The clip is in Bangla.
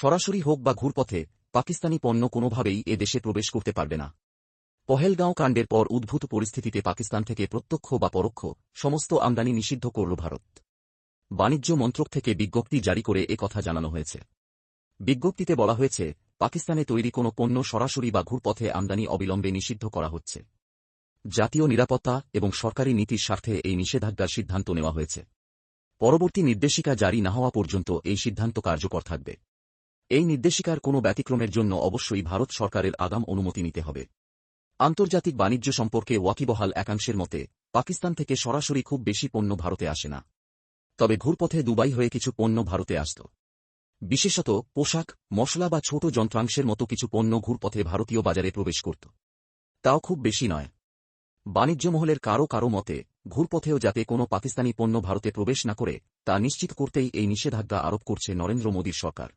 সরাসরি হোক বা ঘুরপথে, পাকিস্তানি পণ্য কোনোভাবেই দেশে প্রবেশ করতে পারবে না। পহেলগাঁও কাণ্ডের পর উদ্ভূত পরিস্থিতিতে পাকিস্তান থেকে প্রত্যক্ষ বা পরোক্ষ সমস্ত আমদানি নিষিদ্ধ করল ভারত। বাণিজ্য মন্ত্রক থেকে বিজ্ঞপ্তি জারি করে এ কথা জানানো হয়েছে। বিজ্ঞপ্তিতে বলা হয়েছে, পাকিস্তানে তৈরি কোনো পণ্য সরাসরি বা ঘুরপথে আমদানি অবিলম্বে নিষিদ্ধ করা হচ্ছে। জাতীয় নিরাপত্তা এবং সরকারি নীতির স্বার্থে এই নিষেধাজ্ঞার সিদ্ধান্ত নেওয়া হয়েছে। পরবর্তী নির্দেশিকা জারি না হওয়া পর্যন্ত এই সিদ্ধান্ত কার্যকর থাকবে। এই নির্দেশিকার কোনো ব্যতিক্রমের জন্য অবশ্যই ভারত সরকারের আগাম অনুমতি নিতে হবে। আন্তর্জাতিক বাণিজ্য সম্পর্কে ওয়াকিবহাল একাংশের মতে, পাকিস্তান থেকে সরাসরি খুব বেশি পণ্য ভারতে আসে না। তবে ঘুরপথে দুবাই হয়ে কিছু পণ্য ভারতে আসত। বিশেষত পোশাক, মশলা বা ছোট যন্ত্রাংশের মতো কিছু পণ্য ঘুরপথে ভারতীয় বাজারে প্রবেশ করত। তাও খুব বেশি নয়। বাণিজ্য মহলের কারও কারও মতে, ঘুরপথেও যাতে কোনো পাকিস্তানি পণ্য ভারতে প্রবেশ না করে, তা নিশ্চিত করতেই এই নিষেধাজ্ঞা আরোপ করছে নরেন্দ্র মোদীর সরকার।